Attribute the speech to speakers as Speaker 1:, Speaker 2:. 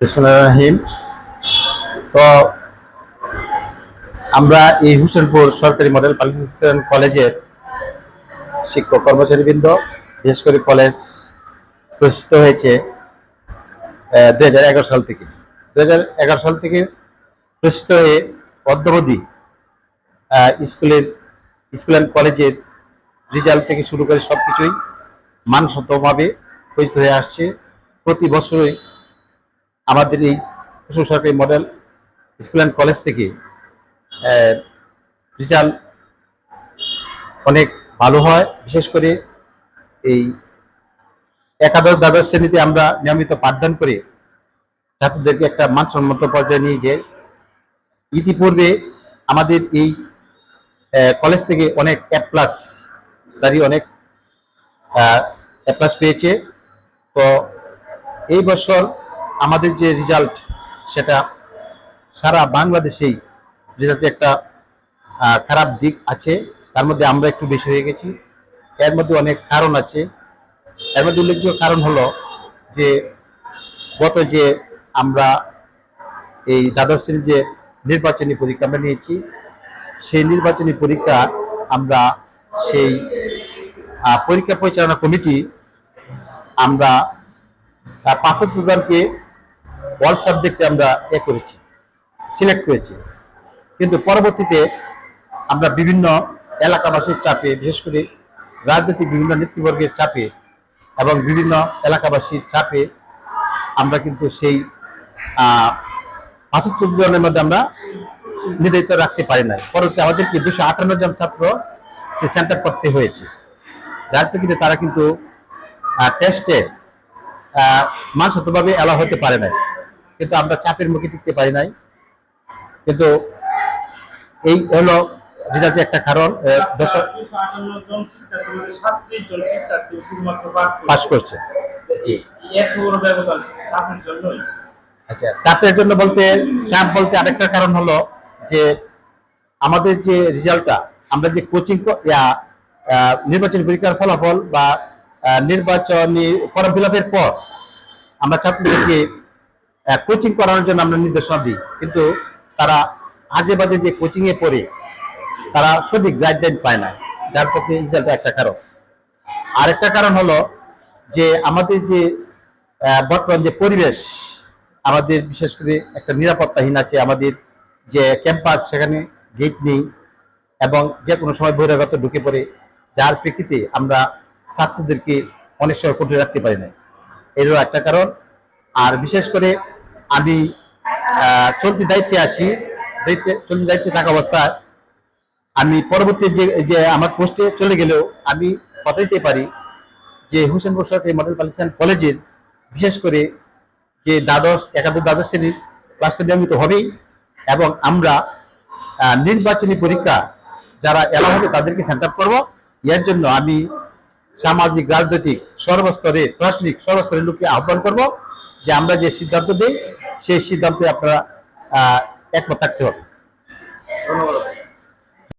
Speaker 1: রহিম। তো আমরা এই হুসেনপুর সরকারি মডেল পাবলিকেশন কলেজের শিক্ষক কর্মচারীবৃন্দ, বিশেষ করে কলেজ প্রতিষ্ঠিত হয়েছে দুই হাজার এগারো সাল থেকে। দুই হাজার এগারো সাল থেকে প্রতিষ্ঠিত হয়ে অদ্যবধি স্কুলের, স্কুল অ্যান্ড কলেজের রেজাল্ট থেকে শুরু করে সব কিছুই মানসম্মতভাবে প্রতিষ্ঠিত হয়ে আসছে। প্রতি বছরই আমাদের এই সরকারি মডেল স্কুল অ্যান্ড কলেজ থেকে রেজাল্ট অনেক ভালো হয়। বিশেষ করে এই একাদশ, দ্বাদশ শ্রেণীতে আমরা নিয়মিত পাঠদান করে ছাত্রদেরকে একটা মানসম্মত পর্যায়ে নিয়ে যাই ইতিপূর্বে আমাদের এই কলেজ থেকে অনেক এ প্লাস তারই অনেক অ্যাপ প্লাস পেয়েছে। তো এই বছর আমাদের যে রেজাল্ট সেটা সারা বাংলাদেশেই রেজাল্টে একটা খারাপ দিক আছে। তার মধ্যে আমরা একটু বেশি হয়ে গেছি। এর মধ্যে অনেক কারণ আছে। এর মধ্যে উল্লেখযোগ্য কারণ হলো যে, গত যে আমরা এই দ্বাদশ শ্রেণির যে নির্বাচনী পরীক্ষা আমরা নিয়েছি, সেই নির্বাচনী পরীক্ষা আমরা সেই পরীক্ষা পরিচালনা কমিটি আমরা পাঁচাত্তর জনকে অল সাবজেক্টে আমরা এ করেছি সিলেক্ট করেছি। কিন্তু পরবর্তীতে আমরা বিভিন্ন এলাকাবাসীর চাপে, বিশেষ করে রাজনৈতিক বিভিন্ন নেতৃবর্গের চাপে এবং বিভিন্ন এলাকাবাসীর চাপে আমরা কিন্তু সেই পাঁচাত্তর জনের মধ্যে আমরা নির্ধারিত রাখতে পারি নাই। পরবর্তী আমাদেরকে দুশো আটান্ন জন ছাত্র সে সেন্টার করতে হয়েছে। যার প্রেক্ষিতে তারা কিন্তু টেস্টে মানসতভাবে এলা হতে পারে নাই। কিন্তু আমরা চাপের মুখে টিকতে পারি নাই। কিন্তু এই হলো রেজাল্টের একটা কারণ
Speaker 2: পাস
Speaker 1: করছে। আচ্ছা চাপের জন্য বলতে, চাপ বলতে আরেকটা কারণ হলো যে আমাদের যে রেজাল্টটা আমরা যে কোচিং নির্বাচনী পরীক্ষার ফলাফল বা নির্বাচনী ফর্ম ফিল পর আমরা ছাত্রদেরকে কোচিং করানোর জন্য আমরা নির্দেশনা দিই। কিন্তু তারা আজে বাজে যে কোচিং এ পড়ে, তারা সঠিক গাইডলাইন পায় না। যার পক্ষে একটা কারণ। আরেকটা কারণ হলো যে আমাদের যে বর্তমান যে পরিবেশ, আমাদের বিশেষ করে একটা নিরাপত্তাহীন আছে, আমাদের যে ক্যাম্পাস সেখানে গেট নেই এবং যে কোনো সময় বহিরাগত ঢুকে পড়ে, যার প্রেক্ষিতে আমরা ছাত্রদেরকে অনেক সময় কঠিন রাখতে পারি না এরও একটা কারণ। আর বিশেষ করে আমি চলতি দায়িত্বে আছি। দায়িত্বে, চলতি দায়িত্বে থাকা অবস্থায় আমি পরবর্তী যে যে আমার পোস্টে চলে গেলেও আমি কথা দিতে পারি যে হুসেনপুর সরকারি মডেল পালিশন কলেজের বিশেষ করে যে দ্বাদশ, একাদশ, দ্বাদশ শ্রেণির ক্লাসটা নিয়মিত হবেই এবং আমরা নির্বাচনী পরীক্ষা যারা এলা হবে তাদেরকে সেন্টার করব। এর জন্য আমি সামাজিক, রাজনৈতিক সর্বস্তরে প্রশাসনিক সর্বস্তরের লোককে আহ্বান করব যে আমরা যে সিদ্ধান্ত দিই সেই সিদ্ধান্তে আপনারা একমত থাকতে হবে।
Speaker 2: ধন্যবাদ।